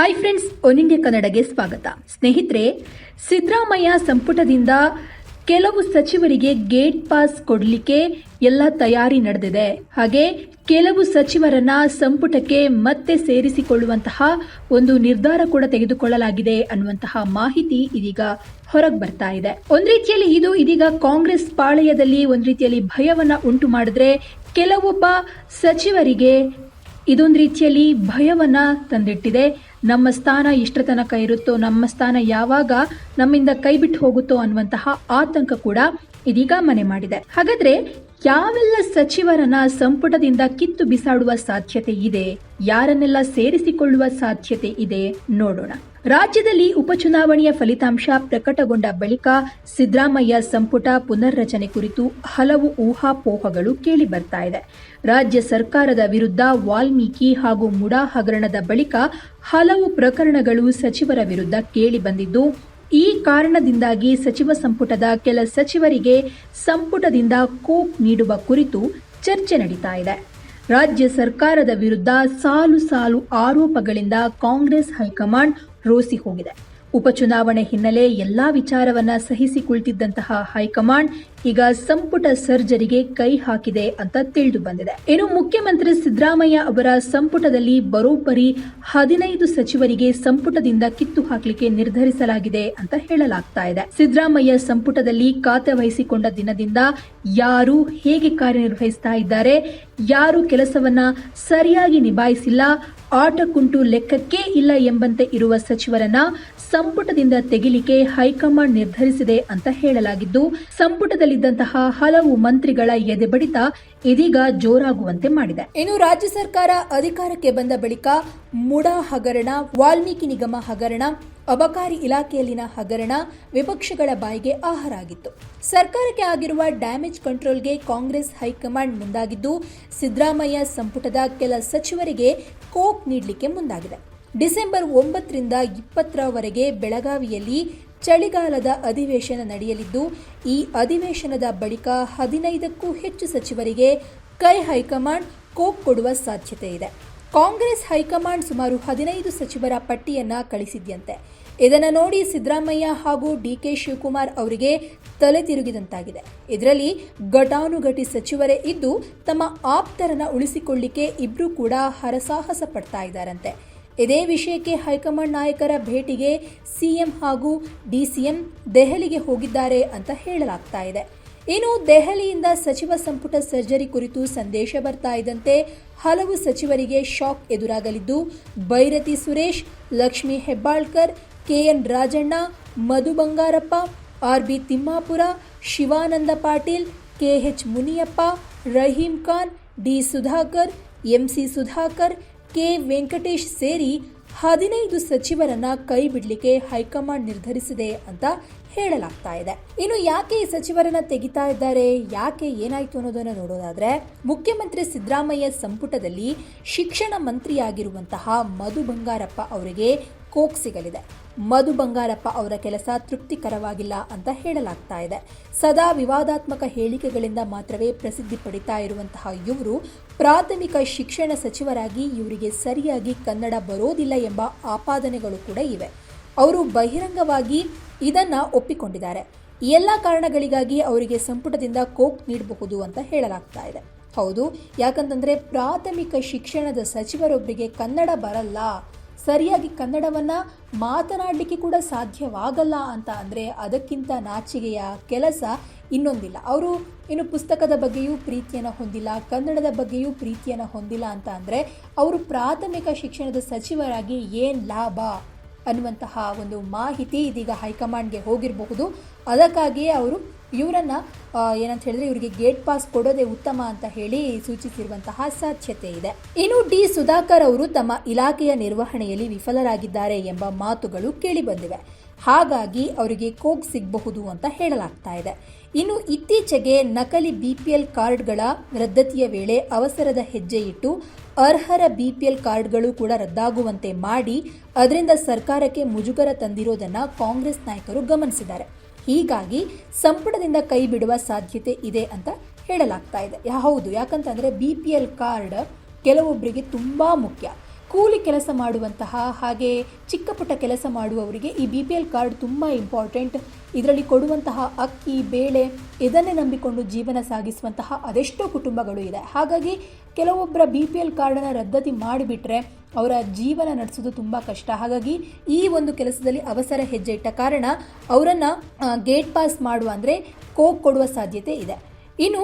Hi friends one India ಕನ್ನಡಗೆ ಸ್ವಾಗತ. ಸ್ನೇಹಿತರೆ, ಸಿದ್ದರಾಮಯ್ಯ ಸಂಪುಟದಿಂದ ಕೆಲವು ಸಚಿವರಿಗೆ ಗೇಟ್ ಪಾಸ್ ಕೊಡಲಿಕ್ಕೆ ಎಲ್ಲ ತಯಾರಿ ನಡೆದಿದೆ. ಹಾಗೆ ಕೆಲವು ಸಚಿವರನ್ನ ಸಂಪುಟಕ್ಕೆ ಮತ್ತೆ ಸೇರಿಸಿಕೊಳ್ಳುವಂತಹ ಒಂದು ನಿರ್ಧಾರ ಕೂಡ ತೆಗೆದುಕೊಳ್ಳಲಾಗಿದೆ ಅನ್ನುವಂತಹ ಮಾಹಿತಿ ಇದೀಗ ಹೊರಗೆ ಬರ್ತಾ ಇದೆ. ಒಂದ್ ರೀತಿಯಲ್ಲಿ ಇದು ಇದೀಗ ಕಾಂಗ್ರೆಸ್ ಪಾಳಯದಲ್ಲಿ ಒಂದ್ ರೀತಿಯಲ್ಲಿ ಭಯವನ್ನ ಉಂಟು ಮಾಡಿದ್ರೆ ಕೆಲವೊಬ್ಬ ಸಚಿವರಿಗೆ ಇದೊಂದು ರೀತಿಯಲ್ಲಿ ಭಯವನ್ನ ತಂದಿಟ್ಟಿದೆ. ನಮ್ಮ ಸ್ಥಾನ ಇಷ್ಟರ ತನಕ ಇರುತ್ತೋ, ನಮ್ಮ ಸ್ಥಾನ ಯಾವಾಗ ನಮ್ಮಿಂದ ಕೈ ಬಿಟ್ಟು ಹೋಗುತ್ತೋ ಅನ್ನುವಂತಹ ಆತಂಕ ಕೂಡ ಇದೀಗ ಮನೆ ಮಾಡಿದೆ. ಹಾಗಾದ್ರೆ ಯಾವೆಲ್ಲ ಸಚಿವರನ್ನ ಸಂಪುಟದಿಂದ ಕಿತ್ತು ಬಿಸಾಡುವ ಸಾಧ್ಯತೆ ಇದೆ? ಯಾರನ್ನೆಲ್ಲ ಸೇರಿಸಿಕೊಳ್ಳುವ ಸಾಧ್ಯತೆ ಇದೆ? ನೋಡೋಣ. ರಾಜ್ಯದಲ್ಲಿ ಉಪಚುನಾವಣೆಯ ಫಲಿತಾಂಶ ಪ್ರಕಟಗೊಂಡ ಬಳಿಕ ಸಿದ್ದರಾಮಯ್ಯ ಸಂಪುಟ ಪುನರ್ರಚನೆ ಕುರಿತು ಹಲವು ಊಹಾಪೋಹಗಳು ಕೇಳಿ ಬರ್ತಾ ಇದೆ. ರಾಜ್ಯ ಸರ್ಕಾರದ ವಿರುದ್ಧ ವಾಲ್ಮೀಕಿ ಹಾಗೂ ಮುಡಾ ಹಗರಣದ ಬಳಿಕ ಹಲವು ಪ್ರಕರಣಗಳು ಸಚಿವರ ವಿರುದ್ಧ ಕೇಳಿ ಬಂದಿದ್ದು ಈ ಕಾರಣದಿಂದಾಗಿ ಸಚಿವ ಸಂಪುಟದ ಕೆಲ ಸಚಿವರಿಗೆ ಸಂಪುಟದಿಂದ ಕೋಪ್ ನೀಡುವ ಕುರಿತು ಚರ್ಚೆ ನಡೀತಾ ಇದೆ. ರಾಜ್ಯ ಸರ್ಕಾರದ ವಿರುದ್ಧ ಸಾಲು ಸಾಲು ಆರೋಪಗಳಿಂದ ಕಾಂಗ್ರೆಸ್ ಹೈಕಮಾಂಡ್ ರೋಸಿ ಹೋಗಿದೆ. ಉಪಚುನಾವಣೆ ಹಿನ್ನೆಲೆ ಎಲ್ಲಾ ವಿಚಾರವನ್ನ ಸಹಿಸಿಕೊಳ್ತಿದ್ದಂತಹ ಹೈಕಮಾಂಡ್ ಈಗ ಸಂಪುಟ ಸರ್ಜರಿಗೆ ಕೈ ಹಾಕಿದೆ ಅಂತ ತಿಳಿದು ಬಂದಿದೆ. ಇನ್ನು ಮುಖ್ಯಮಂತ್ರಿ ಸಿದ್ದರಾಮಯ್ಯ ಅವರ ಸಂಪುಟದಲ್ಲಿ ಬರೋಬ್ಬರಿ ಹದಿನೈದು ಸಚಿವರಿಗೆ ಸಂಪುಟದಿಂದ ಕಿತ್ತು ಹಾಕಲಿಕ್ಕೆ ನಿರ್ಧರಿಸಲಾಗಿದೆ ಅಂತ ಹೇಳಲಾಗ್ತಾ ಇದೆ. ಸಿದ್ದರಾಮಯ್ಯ ಸಂಪುಟದಲ್ಲಿ ಖಾತೆ ವಹಿಸಿಕೊಂಡ ದಿನದಿಂದ ಯಾರು ಹೇಗೆ ಕಾರ್ಯನಿರ್ವಹಿಸ್ತಾ ಇದ್ದಾರೆ, ಯಾರು ಕೆಲಸವನ್ನ ಸರಿಯಾಗಿ ನಿಭಾಯಿಸಿಲ್ಲ ಆಟ ಕುಂಟು ಲೆಕ್ಕಕ್ಕೆ ಇಲ್ಲ ಎಂಬಂತೆ ಇರುವ ಸಚಿವರನ್ನ ಸಂಪುಟದಿಂದ ತೆಗಿಲಿಕ್ಕೆ ಹೈಕಮಾಂಡ್ ನಿರ್ಧರಿಸಿದೆ ಅಂತ ಹೇಳಲಾಗಿದ್ದು ಸಂಪುಟದಲ್ಲಿದ್ದಂತಹ ಹಲವು ಮಂತ್ರಿಗಳ ಎದೆಬಡಿತ ಇದೀಗ ಜೋರಾಗುವಂತೆ ಮಾಡಿದೆ. ಇನ್ನು ರಾಜ್ಯ ಸರ್ಕಾರ ಅಧಿಕಾರಕ್ಕೆ ಬಂದ ಬಳಿಕ ಮುಡಾ ಹಗರಣ, ವಾಲ್ಮೀಕಿ ನಿಗಮ ಹಗರಣ, ಅಬಕಾರಿ ಇಲಾಖೆಯಲ್ಲಿನ ಹಗರಣ ವಿಪಕ್ಷಗಳ ಬಾಯಿಗೆ ಆಹಾರ ಆಗಿತ್ತು. ಸರ್ಕಾರಕ್ಕೆ ಆಗಿರುವ ಡ್ಯಾಮೇಜ್ ಕಂಟ್ರೋಲ್ಗೆ ಕಾಂಗ್ರೆಸ್ ಹೈಕಮಾಂಡ್ ಮುಂದಾಗಿದ್ದು, ಸಿದ್ದರಾಮಯ್ಯ ಸಂಪುಟದ ಕೆಲ ಸಚಿವರಿಗೆ ಕೋಕ್ ನೀಡಲಿಕ್ಕೆ ಮುಂದಾಗಿದೆ. ಡಿಸೆಂಬರ್ ಒಂಬತ್ತರಿಂದ ಇಪ್ಪತ್ತರವರೆಗೆ ಬೆಳಗಾವಿಯಲ್ಲಿ ಚಳಿಗಾಲದ ಅಧಿವೇಶನ ನಡೆಯಲಿದ್ದು, ಈ ಅಧಿವೇಶನದ ಬಳಿಕ ಹದಿನೈದಕ್ಕೂ ಹೆಚ್ಚು ಸಚಿವರಿಗೆ ಕೈ ಹೈಕಮಾಂಡ್ ಕೋಕ್ ಕೊಡುವ ಸಾಧ್ಯತೆ ಇದೆ. ಕಾಂಗ್ರೆಸ್ ಹೈಕಮಾಂಡ್ ಸುಮಾರು ಹದಿನೈದು ಸಚಿವರ ಪಟ್ಟಿಯನ್ನ ಕಳಿಸಿದ್ಯಂತೆ. ಇದನ್ನು ನೋಡಿ ಸಿದ್ದರಾಮಯ್ಯ ಹಾಗೂ ಡಿಕೆ ಶಿವಕುಮಾರ್ ಅವರಿಗೆ ತಲೆ ತಿರುಗಿದಂತಾಗಿದೆ. ಇದರಲ್ಲಿ ಘಟಾನುಘಟಿ ಸಚಿವರೇ ಇದ್ದು, ತಮ್ಮ ಆಪ್ತರನ್ನ ಉಳಿಸಿಕೊಳ್ಳಿಕ್ಕೆ ಇಬ್ಬರೂ ಕೂಡ ಹರಸಾಹಸ ಪಡ್ತಾ ಇದ್ದಾರಂತೆ. ಇದೇ ವಿಷಯಕ್ಕೆ ಹೈಕಮಾಂಡ್ ನಾಯಕರ ಭೇಟಿಗೆ ಸಿಎಂ ಹಾಗೂ ಡಿಸಿಎಂ ದೆಹಲಿಗೆ ಹೋಗಿದ್ದಾರೆ ಅಂತ ಹೇಳಲಾಗ್ತಾ ಇದೆ. ಇನ್ನು ದೆಹಲಿಯಿಂದ ಸಚಿವ ಸಂಪುಟ ಸರ್ಜರಿ ಕುರಿತು ಸಂದೇಶ ಬರ್ತಾ ಇದ್ದಂತೆ ಹಲವು ಸಚಿವರಿಗೆ ಶಾಕ್ ಎದುರಾಗಲಿದ್ದು, Byrathi Suresh, Lakshmi Hebbalkar, K N Rajanna, Madhu Bangarappa, R B Timmapur, Shivananda Patil K H Muniyappa, Rahim Khan, D Sudhakar MC Sudhakar K. Venkatesh ಸೇರಿ ಹದಿನೈದು ಸಚಿವರನ್ನ ಕೈ ಬಿಡ್ಲಿಕ್ಕೆ ಹೈಕಮಾಂಡ್ ನಿರ್ಧರಿಸಿದೆ ಅಂತ ಹೇಳಲಾಗ್ತಾ ಇದೆ. ಇನ್ನು ಯಾಕೆ ಈ ಸಚಿವರನ್ನ ತೆಗಿತಾ ಇದ್ದಾರೆ? ಯಾಕೆ ಏನಾಯ್ತು ಅನ್ನೋದನ್ನ ನೋಡೋದಾದ್ರೆ, ಮುಖ್ಯಮಂತ್ರಿ ಸಿದ್ದರಾಮಯ್ಯ ಸಂಪುಟದಲ್ಲಿ ಶಿಕ್ಷಣ ಮಂತ್ರಿಯಾಗಿರುವಂತಹ ಮಧು ಬಂಗಾರಪ್ಪ ಅವರಿಗೆ ಕೋಕ್ ಸಿಗಲಿದೆ. ಮಧು ಬಂಗಾರಪ್ಪ ಅವರ ಕೆಲಸ ತೃಪ್ತಿಕರವಾಗಿಲ್ಲ ಅಂತ ಹೇಳಲಾಗ್ತಾ ಇದೆ. ಸದಾ ವಿವಾದಾತ್ಮಕ ಹೇಳಿಕೆಗಳಿಂದ ಮಾತ್ರವೇ ಪ್ರಸಿದ್ಧಿ ಪಡಿತಾ ಇರುವಂತಹ ಇವರು ಪ್ರಾಥಮಿಕ ಶಿಕ್ಷಣ ಸಚಿವರಾಗಿ ಇವರಿಗೆ ಸರಿಯಾಗಿ ಕನ್ನಡ ಬರೋದಿಲ್ಲ ಎಂಬ ಆಪಾದನೆಗಳು ಕೂಡ ಇವೆ. ಅವರು ಬಹಿರಂಗವಾಗಿ ಇದನ್ನ ಒಪ್ಪಿಕೊಂಡಿದ್ದಾರೆ. ಎಲ್ಲ ಕಾರಣಗಳಿಗಾಗಿ ಅವರಿಗೆ ಸಂಪುಟದಿಂದ ಕೋಕ್ ನೀಡಬಹುದು ಅಂತ ಹೇಳಲಾಗ್ತಾ ಇದೆ. ಹೌದು, ಯಾಕಂತಂದ್ರೆ ಪ್ರಾಥಮಿಕ ಶಿಕ್ಷಣದ ಸಚಿವರೊಬ್ಬರಿಗೆ ಕನ್ನಡ ಬರಲ್ಲ. ಸರಿಯಾಗಿ ಕನ್ನಡವನ್ನು ಮಾತನಾಡಲಿಕ್ಕೆ ಕೂಡ ಸಾಧ್ಯವಾಗಲ್ಲ ಅಂತ ಅಂದರೆ ಅದಕ್ಕಿಂತ ನಾಚಿಗೆಯ ಕೆಲಸ ಇನ್ನೊಂದಿಲ್ಲ. ಅವರು ಇನ್ನು ಪುಸ್ತಕದ ಬಗ್ಗೆಯೂ ಪ್ರೀತಿಯನ್ನು ಹೊಂದಿಲ್ಲ, ಕನ್ನಡದ ಬಗ್ಗೆಯೂ ಪ್ರೀತಿಯನ್ನು ಹೊಂದಿಲ್ಲ ಅಂತ ಅಂದರೆ ಅವರು ಪ್ರಾಥಮಿಕ ಶಿಕ್ಷಣದ ಸಚಿವರಾಗಿ ಏನು ಲಾಭ ಅನ್ನುವಂತಹ ಒಂದು ಮಾಹಿತಿ ಇದೀಗ ಹೈಕಮಾಂಡ್ಗೆ ಹೋಗಿರಬಹುದು. ಅದಕ್ಕಾಗಿಯೇ ಅವರು ಇವರನ್ನ ಏನಂತ ಹೇಳಿದ್ರೆ ಇವರಿಗೆ ಗೇಟ್ ಪಾಸ್ ಕೊಡೋದೇ ಉತ್ತಮ ಅಂತ ಹೇಳಿ ಸೂಚಿಸಿರುವಂತಹ ಸಾಧ್ಯತೆ ಇದೆ. ಇನ್ನು ಡಿ ಸುಧಾಕರ್ ಅವರು ತಮ್ಮ ಇಲಾಖೆಯ ನಿರ್ವಹಣೆಯಲ್ಲಿ ವಿಫಲರಾಗಿದ್ದಾರೆ ಎಂಬ ಮಾತುಗಳು ಕೇಳಿ ಬಂದಿವೆ ಹಾಗಾಗಿ ಅವರಿಗೆ ಕೋಕ್ ಸಿಗಬಹುದು ಅಂತ ಹೇಳಲಾಗ್ತಾ ಇದೆ. ಇನ್ನು ಇತ್ತೀಚೆಗೆ ನಕಲಿ ಬಿ ಪಿ ಎಲ್ ಕಾರ್ಡ್ಗಳ ರದ್ದತಿಯ ವೇಳೆ ಅವಸರದ ಹೆಜ್ಜೆ ಇಟ್ಟು ಅರ್ಹರ ಎಲ್ ಕಾರ್ಡ್ಗಳು ಕೂಡ ರದ್ದಾಗುವಂತೆ ಮಾಡಿ, ಅದರಿಂದ ಸರ್ಕಾರಕ್ಕೆ ಮುಜುಗರ ತಂದಿರೋದನ್ನು ಕಾಂಗ್ರೆಸ್ ನಾಯಕರು ಗಮನಿಸಿದ್ದಾರೆ. ಹೀಗಾಗಿ ಸಂಪುಟದಿಂದ ಕೈ ಬಿಡುವ ಸಾಧ್ಯತೆ ಇದೆ ಅಂತ ಹೇಳಲಾಗ್ತಾ ಇದೆ. ಹೌದು, ಯಾಕಂತಂದರೆ ಬಿ ಪಿ ಎಲ್ ಕಾರ್ಡ್ ಕೆಲವೊಬ್ಬರಿಗೆ ತುಂಬ ಮುಖ್ಯ. ಕೂಲಿ ಕೆಲಸ ಮಾಡುವಂತಹ ಹಾಗೆ ಚಿಕ್ಕ ಪುಟ್ಟ ಕೆಲಸ ಮಾಡುವವರಿಗೆ ಈ ಬಿ ಪಿ ಎಲ್ ಕಾರ್ಡ್ ತುಂಬ ಇಂಪಾರ್ಟೆಂಟ್ ಇದರಲ್ಲಿ ಕೊಡುವಂತಹ ಅಕ್ಕಿ, ಬೇಳೆ ಇದನ್ನೇ ನಂಬಿಕೊಂಡು ಜೀವನ ಸಾಗಿಸುವಂತಹ ಅದೆಷ್ಟೋ ಕುಟುಂಬಗಳು ಇದೆ. ಹಾಗಾಗಿ ಕೆಲವೊಬ್ಬರ ಬಿ ಪಿ ಎಲ್ ಕಾರ್ಡನ್ನು ರದ್ದತಿ ಮಾಡಿಬಿಟ್ರೆ ಅವರ ಜೀವನ ನಡೆಸೋದು ತುಂಬ ಕಷ್ಟ. ಹಾಗಾಗಿ ಈ ಒಂದು ಕೆಲಸದಲ್ಲಿ ಅವಸರ ಹೆಜ್ಜೆ ಇಟ್ಟ ಕಾರಣ ಅವರನ್ನು ಗೇಟ್ ಪಾಸ್ ಮಾಡುವ ಅಂದರೆ ಕೋಕ್ ಕೊಡುವ ಸಾಧ್ಯತೆ ಇದೆ. ಇನ್ನು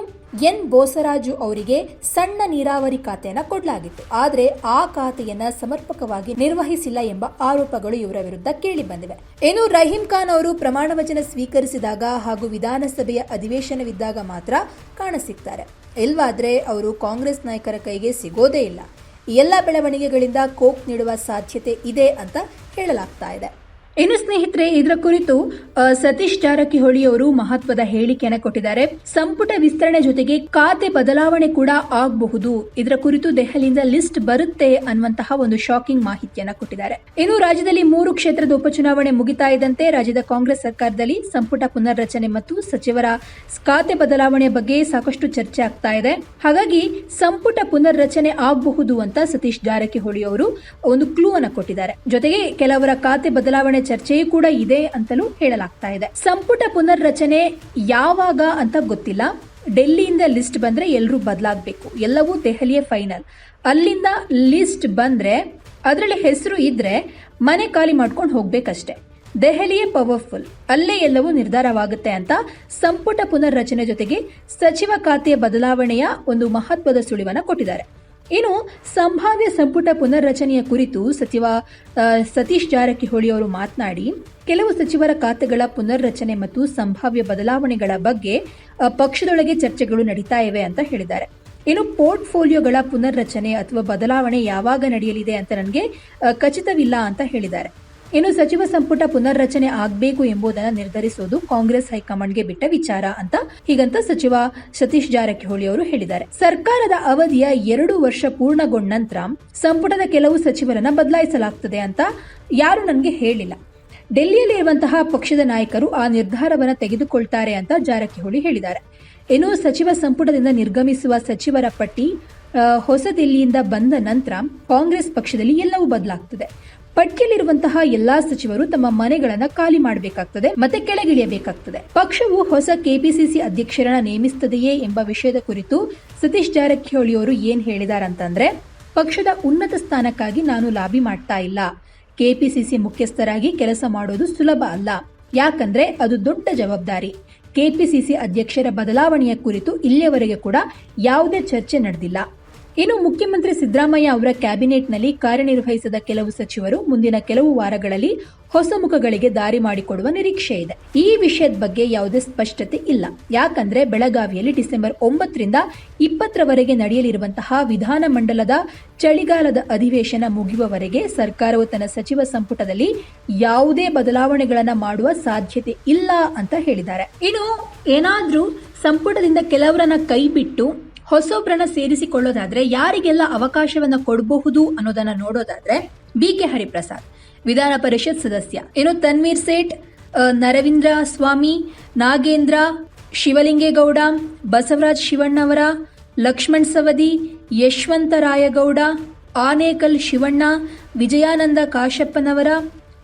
ಎನ್ ಬೋಸರಾಜು ಅವರಿಗೆ ಸಣ್ಣ ನೀರಾವರಿ ಖಾತೆಯನ್ನು ಕೊಡಲಾಗಿತ್ತು. ಆದರೆ ಆ ಖಾತೆಯನ್ನು ಸಮರ್ಪಕವಾಗಿ ನಿರ್ವಹಿಸಿಲ್ಲ ಎಂಬ ಆರೋಪಗಳು ಇವರ ವಿರುದ್ಧ ಕೇಳಿ ಬಂದಿವೆ. ಇನ್ನು ರಹೀಂ ಖಾನ್ ಅವರು ಪ್ರಮಾಣ ವಚನ ಸ್ವೀಕರಿಸಿದಾಗ ಹಾಗೂ ವಿಧಾನಸಭೆಯ ಅಧಿವೇಶನವಿದ್ದಾಗ ಮಾತ್ರ ಕಾಣಸಿಗ್ತಾರೆ. ಇಲ್ವಾದ್ರೆ ಅವರು ಕಾಂಗ್ರೆಸ್ ನಾಯಕರ ಕೈಗೆ ಸಿಗೋದೇ ಇಲ್ಲ. ಎಲ್ಲ ಬೆಳವಣಿಗೆಗಳಿಂದ ಕೋಕ್ ನೀಡುವ ಸಾಧ್ಯತೆ ಇದೆ ಅಂತ ಹೇಳಲಾಗ್ತಾ ಇದೆ. ಇನ್ನು ಸ್ನೇಹಿತರೆ, ಇದರ ಕುರಿತು ಸತೀಶ್ ಜಾರಕಿಹೊಳಿ ಅವರು ಮಹತ್ವದ ಹೇಳಿಕೆಯನ್ನು ಕೊಟ್ಟಿದ್ದಾರೆ. ಸಂಪುಟ ವಿಸ್ತರಣೆ ಜೊತೆಗೆ ಖಾತೆ ಬದಲಾವಣೆ ಕೂಡ ಆಗಬಹುದು. ಇದರ ಕುರಿತು ದೆಹಲಿಯಿಂದ ಲಿಸ್ಟ್ ಬರುತ್ತೆ ಅನ್ನುವಂತಹ ಒಂದು ಶಾಕಿಂಗ್ ಮಾಹಿತಿಯನ್ನ ಕೊಟ್ಟಿದ್ದಾರೆ. ಇನ್ನು ರಾಜ್ಯದಲ್ಲಿ ಮೂರು ಕ್ಷೇತ್ರದ ಉಪಚುನಾವಣೆ ಮುಗಿತಾ ಇದ್ದಂತೆ ರಾಜ್ಯದ ಕಾಂಗ್ರೆಸ್ ಸರ್ಕಾರದಲ್ಲಿ ಸಂಪುಟ ಪುನರ್ರಚನೆ ಮತ್ತು ಸಚಿವರ ಖಾತೆ ಬದಲಾವಣೆ ಬಗ್ಗೆ ಸಾಕಷ್ಟು ಚರ್ಚೆ ಆಗ್ತಾ ಇದೆ. ಹಾಗಾಗಿ ಸಂಪುಟ ಪುನರ್ರಚನೆ ಆಗಬಹುದು ಅಂತ ಸತೀಶ್ ಜಾರಕಿಹೊಳಿ ಅವರು ಒಂದು ಕ್ಲೂ ಅನ್ನು ಕೊಟ್ಟಿದ್ದಾರೆ. ಜೊತೆಗೆ ಕೆಲವರ ಖಾತೆ ಬದಲಾವಣೆ ಚರ್ಚೆಯೂ ಕೂಡ ಇದೆ ಅಂತಲೂ ಹೇಳಲಾಗ್ತಾ ಇದೆ. ಸಂಪುಟ ಪುನರ್ರಚನೆ ಯಾವಾಗ ಅಂತ ಗೊತ್ತಿಲ್ಲ. ಡೆಲ್ಲಿಯಿಂದ ಲಿಸ್ಟ್ ಬಂದ್ರೆ ಎಲ್ಲರೂ ಬದಲಾಗಬೇಕು. ಎಲ್ಲವೂ ದೆಹಲಿಯ ಫೈನಲ್. ಅಲ್ಲಿಂದ ಲಿಸ್ಟ್ ಬಂದ್ರೆ, ಅದರಲ್ಲಿ ಹೆಸರು ಇದ್ರೆ ಮನೆ ಖಾಲಿ ಮಾಡ್ಕೊಂಡು ಹೋಗ್ಬೇಕಷ್ಟೇ. ದೆಹಲಿಯೇ ಪವರ್ಫುಲ್. ಅಲ್ಲೇ ಎಲ್ಲವೂ ನಿರ್ಧಾರವಾಗುತ್ತೆ ಅಂತ ಸಂಪುಟ ಪುನರ್ರಚನೆ ಜೊತೆಗೆ ಸಚಿವ ಖಾತೆಯ ಬದಲಾವಣೆಯ ಒಂದು ಮಹತ್ವದ ಸುಳಿವನ್ನ ಕೊಟ್ಟಿದ್ದಾರೆ. ಇನ್ನು ಸಂಭಾವ್ಯ ಸಂಪುಟ ಪುನರ್ರಚನೆಯ ಕುರಿತು ಸಚಿವ ಸತೀಶ್ ಜಾರಕಿಹೊಳಿ ಅವರು ಮಾತನಾಡಿ, ಕೆಲವು ಸಚಿವರ ಖಾತೆಗಳ ಪುನರ್ರಚನೆ ಮತ್ತು ಸಂಭಾವ್ಯ ಬದಲಾವಣೆಗಳ ಬಗ್ಗೆ ಪಕ್ಷದೊಳಗೆ ಚರ್ಚೆಗಳು ನಡೀತಾ ಇವೆ ಅಂತ ಹೇಳಿದ್ದಾರೆ. ಇನ್ನು ಪೋರ್ಟ್ಫೋಲಿಯೋಗಳ ಪುನರ್ರಚನೆ ಅಥವಾ ಬದಲಾವಣೆ ಯಾವಾಗ ನಡೆಯಲಿದೆ ಅಂತ ನನಗೆ ಖಚಿತವಿಲ್ಲ ಅಂತ ಹೇಳಿದ್ದಾರೆ. ಇನ್ನು ಸಚಿವ ಸಂಪುಟ ಪುನರ್ರಚನೆ ಆಗಬೇಕು ಎಂಬುದನ್ನು ನಿರ್ಧರಿಸುವುದು ಕಾಂಗ್ರೆಸ್ ಹೈಕಮಾಂಡ್ಗೆ ಬಿಟ್ಟ ವಿಚಾರ ಅಂತ ಹೀಗಂತ ಸಚಿವ ಸತೀಶ್ ಜಾರಕಿಹೊಳಿ ಅವರು ಹೇಳಿದ್ದಾರೆ. ಸರ್ಕಾರದ ಅವಧಿಯ ಎರಡು ವರ್ಷ ಪೂರ್ಣಗೊಂಡ ನಂತರ ಸಂಪುಟದ ಕೆಲವು ಸಚಿವರನ್ನ ಬದಲಾಯಿಸಲಾಗ್ತದೆ ಅಂತ ಯಾರು ನನಗೆ ಹೇಳಿಲ್ಲ. ಡೆಲ್ಲಿಯಲ್ಲಿ ಇರುವಂತಹ ಪಕ್ಷದ ನಾಯಕರು ಆ ನಿರ್ಧಾರವನ್ನು ತೆಗೆದುಕೊಳ್ತಾರೆ ಅಂತ ಜಾರಕಿಹೊಳಿ ಹೇಳಿದ್ದಾರೆ. ಇನ್ನು ಸಚಿವ ಸಂಪುಟದಿಂದ ನಿರ್ಗಮಿಸುವ ಸಚಿವರ ಪಟ್ಟಿ ಹೊಸದಿಲ್ಲಿಯಿಂದ ಹೊಸ ದಿಲ್ಲಿಯಿಂದ ಬಂದ ನಂತರ ಕಾಂಗ್ರೆಸ್ ಪಕ್ಷದಲ್ಲಿ ಎಲ್ಲವೂ ಬದಲಾಗ್ತದೆ. ಪಟ್ಟಿಯಲ್ಲಿರುವಂತಹ ಎಲ್ಲಾ ಸಚಿವರು ತಮ್ಮ ಮನೆಗಳನ್ನ ಖಾಲಿ ಮಾಡಬೇಕಾಗ್ತದೆ ಮತ್ತೆ ಕೆಳಗಿಳಿಯಬೇಕಾಗ್ತದೆ. ಪಕ್ಷವು ಹೊಸ ಕೆಪಿಸಿಸಿ ಅಧ್ಯಕ್ಷರನ್ನ ನೇಮಿಸುತ್ತದೆಯೇ ಎಂಬ ವಿಷಯದ ಕುರಿತು ಸತೀಶ್ ಜಾರಕಿಹೊಳಿ ಅವರು ಏನ್ ಹೇಳಿದಾರಂತಂದ್ರೆ, ಪಕ್ಷದ ಉನ್ನತ ಸ್ಥಾನಕ್ಕಾಗಿ ನಾನು ಲಾಬಿ ಮಾಡ್ತಾ ಇಲ್ಲ. ಕೆಪಿಸಿಸಿ ಮುಖ್ಯಸ್ಥರಾಗಿ ಕೆಲಸ ಮಾಡೋದು ಸುಲಭ ಅಲ್ಲ. ಯಾಕಂದ್ರೆ ಅದು ದೊಡ್ಡ ಜವಾಬ್ದಾರಿ. ಕೆಪಿಸಿಸಿ ಅಧ್ಯಕ್ಷರ ಬದಲಾವಣೆಯ ಕುರಿತು ಇಲ್ಲಿಯವರೆಗೆ ಕೂಡ ಯಾವುದೇ ಚರ್ಚೆ ನಡೆದಿಲ್ಲ. ಇನ್ನು ಮುಖ್ಯಮಂತ್ರಿ ಸಿದ್ದರಾಮಯ್ಯ ಅವರ ಕ್ಯಾಬಿನೆಟ್ನಲ್ಲಿ ಕಾರ್ಯನಿರ್ವಹಿಸಿದ ಕೆಲವು ಸಚಿವರು ಮುಂದಿನ ಕೆಲವು ವಾರಗಳಲ್ಲಿ ಹೊಸ ಮುಖಗಳಿಗೆ ದಾರಿ ಮಾಡಿಕೊಡುವ ನಿರೀಕ್ಷೆ ಇದೆ. ಈ ವಿಷಯದ ಬಗ್ಗೆ ಯಾವುದೇ ಸ್ಪಷ್ಟತೆ ಇಲ್ಲ. ಯಾಕಂದ್ರೆ ಬೆಳಗಾವಿಯಲ್ಲಿ ಡಿಸೆಂಬರ್ ಒಂಬತ್ತರಿಂದ ಇಪ್ಪತ್ತರವರೆಗೆ ನಡೆಯಲಿರುವಂತಹ ವಿಧಾನಮಂಡಲದ ಚಳಿಗಾಲದ ಅಧಿವೇಶನ ಮುಗಿಯುವವರೆಗೆ ಸರ್ಕಾರವು ತನ್ನ ಸಚಿವ ಸಂಪುಟದಲ್ಲಿ ಯಾವುದೇ ಬದಲಾವಣೆಗಳನ್ನು ಮಾಡುವ ಸಾಧ್ಯತೆ ಇಲ್ಲ ಅಂತ ಹೇಳಿದ್ದಾರೆ. ಇನ್ನು ಏನಾದರೂ ಸಂಪುಟದಿಂದ ಕೆಲವರನ್ನ ಕೈಬಿಟ್ಟು ಹೊಸೊಬ್ರನ್ನ ಸೇರಿಸಿಕೊಳ್ಳೋದಾದ್ರೆ ಯಾರಿಗೆಲ್ಲ ಅವಕಾಶವನ್ನ ಕೊಡಬಹುದು ಅನ್ನೋದನ್ನ ನೋಡೋದಾದ್ರೆ ಬಿ ಕೆ ಹರಿಪ್ರಸಾದ್, ವಿಧಾನ ಪರಿಷತ್ ಸದಸ್ಯ. ಇನ್ನು ತನ್ವೀರ್ ಸೇಠ್ ನರವೀಂದ್ರ ಸ್ವಾಮಿ, ನಾಗೇಂದ್ರ, ಶಿವಲಿಂಗೇಗೌಡ, ಬಸವರಾಜ್ ಶಿವಣ್ಣವರ, ಲಕ್ಷ್ಮಣ್ ಸವದಿ, ಯಶವಂತ ರಾಯಗೌಡ, ಆನೇಕಲ್ ಶಿವಣ್ಣ, ವಿಜಯಾನಂದ ಕಾಶಪ್ಪನವರ,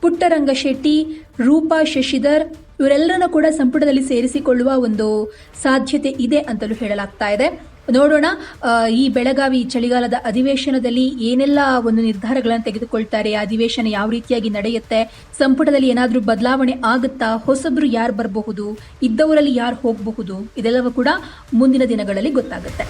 ಪುಟ್ಟರಂಗ ಶೆಟ್ಟಿ, ರೂಪಾ ಶಶಿಧರ್ ಇವರೆಲ್ಲರನ್ನ ಕೂಡ ಸಂಪುಟದಲ್ಲಿ ಸೇರಿಸಿಕೊಳ್ಳುವ ಒಂದು ಸಾಧ್ಯತೆ ಇದೆ ಅಂತಲೂ ಹೇಳಲಾಗ್ತಾ ಇದೆ. ನೋಡೋಣ. ಈ ಬೆಳಗಾವಿ ಚಳಿಗಾಲದ ಅಧಿವೇಶನದಲ್ಲಿ ಏನೆಲ್ಲ ಒಂದು ನಿರ್ಧಾರಗಳನ್ನು ತೆಗೆದುಕೊಳ್ತಾರೆ ಅಧಿವೇಶನ ಯಾವ ರೀತಿಯಾಗಿ ನಡೆಯುತ್ತೆ, ಸಂಪುಟದಲ್ಲಿ ಏನಾದರೂ ಬದಲಾವಣೆ ಆಗುತ್ತಾ, ಹೊಸಬ್ರು ಯಾರು ಬರಬಹುದು, ಇದ್ದವರಲ್ಲಿ ಯಾರು ಹೋಗಬಹುದು, ಇದೆಲ್ಲವೂ ಕೂಡ ಮುಂದಿನ ದಿನಗಳಲ್ಲಿ ಗೊತ್ತಾಗುತ್ತೆ.